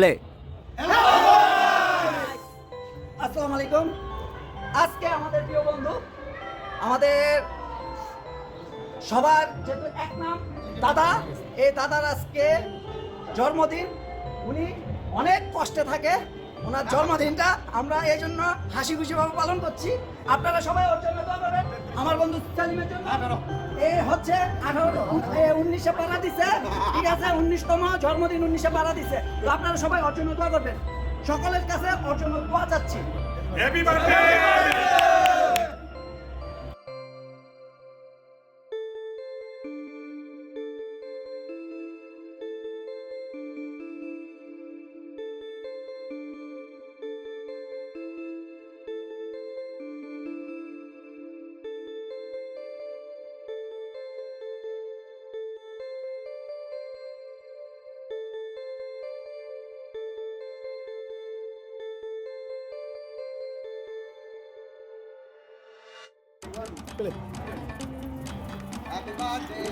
Play আসসালামু আলাইকুম। আজকে আমাদের প্রিয় বন্ধু, আমাদের সবার যেহেতু এক নাম, দাদা, এই দাদার আজকে জন্মদিন। উনি অনেক কষ্টে থাকে, ওনার জন্মদিনটা আমরা এই জন্য হাসি খুশিভাবে পালন করছি। আপনারা সবাই ওর জন্য দোয়া করবেন। আমার বন্ধু সালিমের জন্য? এ হচ্ছে আঠারো উনিশে পাড়া দিছে। ঠিক আছে, উনিশতম জন্মদিন উনিশে পাড়া দিছে। তো আপনারা সবাই অর্জন দোয়া করবেন। সকলের কাছে অর্জন দোয়া চাচ্ছি। Happy birthday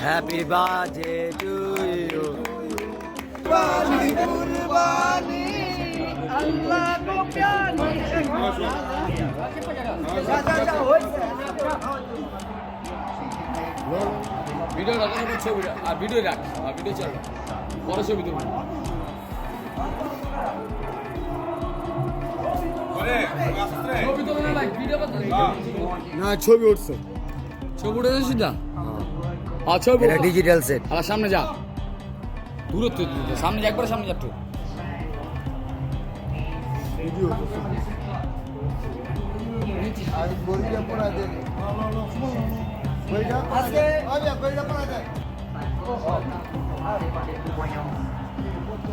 happy birthday to you কুরবানি কুরবানি আল্লাহ কো প্যার ভিডিও রাখো না ছবি আর ভিডিও রাখ। আর ভিডিও চলো। পরে ছবি তুমি ছবি তো না লাইক ভিডিও কথা না ছবি উঠছে। ছবি উঠে যাচ্ছি না আর ছবি এটা ডিজিটাল সেট আর সামনে যা। দূরত্ব সামনে যা একবার সামনে যা একটু।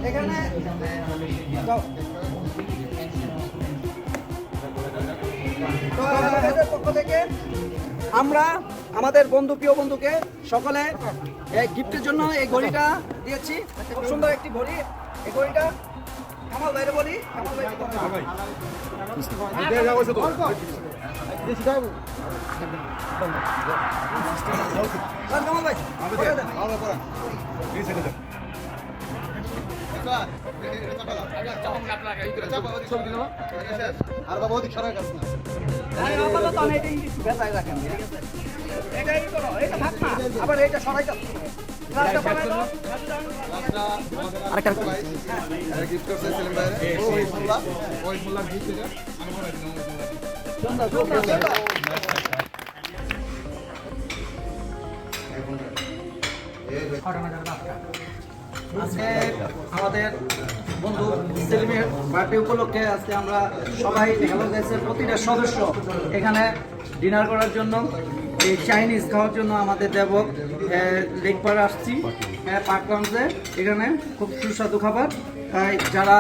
এখানে আমরা আমাদের বন্ধু, প্রিয় বন্ধুকে সকলে গিফটের জন্য এই ঘড়িটা দিয়েছি। খুব সুন্দর একটি ঘড়ি। এই ঘড়িটা কামাল ভাইরে বলি। করে দেন। আর বাবা ওদিক সরাই আমি এটা ইংলিশ ভেজায় রাখেন, ঠিক আছে? এটা এই করো, আমাদের বন্ধু সেলিমের বার্থডে উপলক্ষে আজকে আমরা সবাই হ্যালো গেছের প্রতিটা সদস্য এখানে ডিনার করার জন্য, এই চাইনিজ খাওয়ার জন্য আমাদের দেবক লেকপার আসছি লঞ্চে এখানে খুব সুস্বাদু খাবার। তাই যারা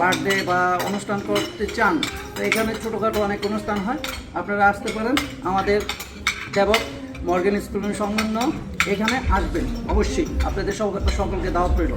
বার্থডে বা অনুষ্ঠান করতে চান, তো এখানে ছোটোখাটো অনেক অনুষ্ঠান হয়, আপনারা আসতে পারেন। আমাদের দেবক মর্গেন স্কুল সংলগ্ন এখানে আসবেন, অবশ্যই। আপনাদের সকলকে দাওয়াত রইল।